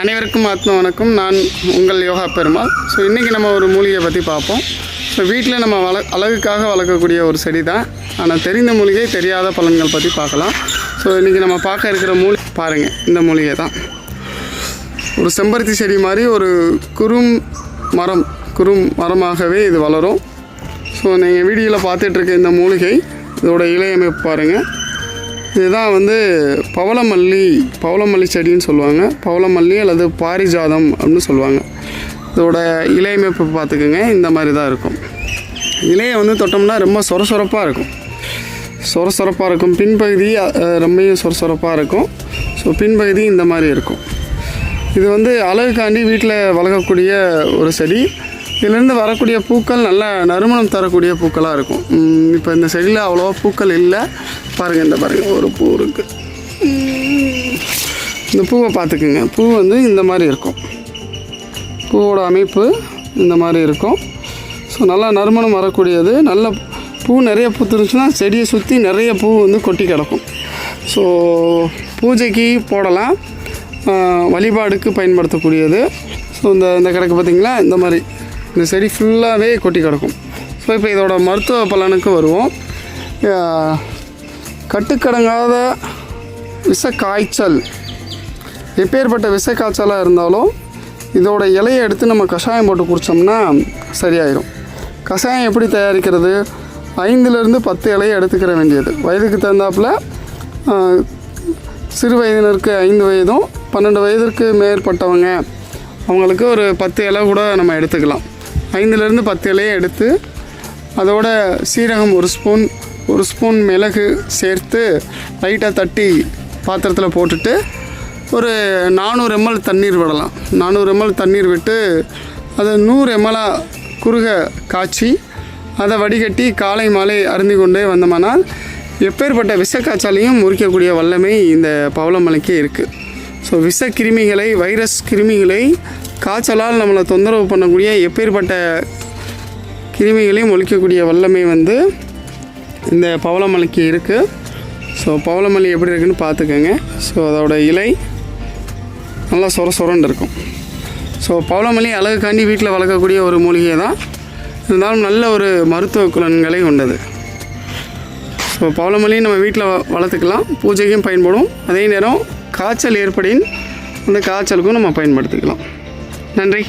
அனைவருக்கும் ஆத்ம வணக்கம். நான் உங்கள் யோகா பெருமாள். ஸோ இன்றைக்கி நம்ம ஒரு மூலிகையை பற்றி பார்ப்போம். ஸோ வீட்டில் நம்ம வள அழகுக்காக வளர்க்கக்கூடிய ஒரு செடி தான். ஆனால் தெரிந்த மூலிகை தெரியாத பலன்கள் பற்றி பார்க்கலாம். ஸோ இன்றைக்கி நம்ம பார்க்க இருக்கிற மூலி பாருங்கள் இந்த மூலிகை தான். ஒரு செம்பருத்தி செடி மாதிரி ஒரு குறும் மரம் குறும் மரமாகவே இது வளரும். ஸோ நீங்கள் வீடியோவில் பார்த்துட்ருக்க இந்த மூலிகை இதோட இலையமைப்பு பாருங்கள் இதுதான் வந்து பவளமல்லி பவளமல்லி செடின்னு சொல்லுவாங்க. பவளமல்லி அல்லது பாரிஜாதம் அப்படின்னு சொல்லுவாங்க. இதோட இலையமைப்பு பார்த்துக்குங்க. இந்த மாதிரி தான் இருக்கும். இலையை வந்து தொட்டோம்னா ரொம்ப சொர சொரப்பாக இருக்கும். சொர சொரப்பாக இருக்கும். பின்பகுதி ரொம்பையும் ரொம்பவும் சொர சொரப்பாக இருக்கும். ஸோ பின்பகுதி இந்த மாதிரி இருக்கும். இது வந்து அழகுக்காண்டி வீட்டில் வளர்க்கக்கூடிய ஒரு செடி. இதுலேருந்து வரக்கூடிய பூக்கள் நல்ல நறுமணம் தரக்கூடிய பூக்களாக இருக்கும். இப்போ இந்த செடியில் அவ்வளோவா பூக்கள் இல்லை. பாருங்கள் இந்த பாருங்கள் ஒரு பூ இருக்குது இந்த பூவை பார்த்துக்குங்க. பூ வந்து இந்த மாதிரி இருக்கும். பூவோட அமைப்பு இந்த மாதிரி இருக்கும். ஸோ நல்லா நறுமணம் வரக்கூடியது. நல்ல பூ நிறைய பூத்துருந்துச்சுன்னா செடியை சுற்றி நிறைய பூ வந்து கொட்டி கிடக்கும். ஸோ பூஜைக்கு போடலாம். வழிபாடுக்கு பயன்படுத்தக்கூடியது. ஸோ இந்த இந்த கிடக்கு பார்த்திங்களா? இந்த மாதிரி. இந்த செடி ஃபுல்லாகவே கொட்டி கிடக்கும். ஸோ இப்போ இதோட மருத்துவ பலனுக்கு வருவோம். கட்டுக்கடங்காத விஷ காய்ச்சல் எப்பேற்பட்ட விஷ காய்ச்சலாக இருந்தாலும் இதோட இலையை எடுத்து நம்ம கஷாயம் போட்டு குடித்தோம்னா சரியாயிடும் கஷாயம் எப்படி தயாரிக்கிறது? ஐந்துலேருந்து பத்து இலையை எடுத்துக்கிற வேண்டியது. வயதுக்கு தகுந்தாப்புல சிறு வயதினருக்கு ஐந்து வயதும் பன்னெண்டு வயதிற்கு மேற்பட்டவங்க அவங்களுக்கு ஒரு பத்து இலை கூட நம்ம எடுத்துக்கலாம். ஐந்துலேருந்து பத்து இலையை எடுத்து அதோட சீரகம் ஒரு ஸ்பூன் ஒரு ஸ்பூன் மிளகு சேர்த்து லைட்டாக தட்டி பாத்திரத்தில் போட்டுட்டு ஒரு நானூறு எம்எல் தண்ணீர் விடலாம். நானூறு எம்எல் தண்ணீர் விட்டு அதை நூறு எம்எலாக குறுக காய்ச்சி அதை வடிகட்டி காலை மாலை அருந்தி கொண்டே வந்தோமானால் எப்பேற்பட்ட விஷக்காய்ச்சலையும் முறிக்கக்கூடிய வல்லமை இந்த பவளமலைக்கு இருக்குது ஸோ விஷ கிருமிகளை வைரஸ் கிருமிகளை காய்ச்சலால் நம்மளை தொந்தரவு பண்ணக்கூடிய எப்பேற்பட்ட கிருமிகளையும் ஒழிக்கக்கூடிய வல்லமை வந்து இந்த பவளமல்லிக்கு இருக்குது ஸோ பவளமல்லி எப்படி இருக்குன்னு பார்த்துக்கோங்க. ஸோ அதோட இலை நல்லா சொர சொரன்னு இருக்கும். ஸோ பவளமல்லி அழகுக்காண்டி வீட்டில் வளர்க்கக்கூடிய ஒரு மூலிகை தான். இருந்தாலும் நல்ல ஒரு மருத்துவ குலன்களை கொண்டது. ஸோ பவளமல்லியும் நம்ம வீட்டில் வ- வளர்த்துக்கலாம். பூஜைக்கும் பயன்படும். அதே நேரம் காய்ச்சல் ஏற்படின் அந்த காய்ச்சலுக்கும் நம்ம பயன்படுத்திக்கலாம். நன்றி.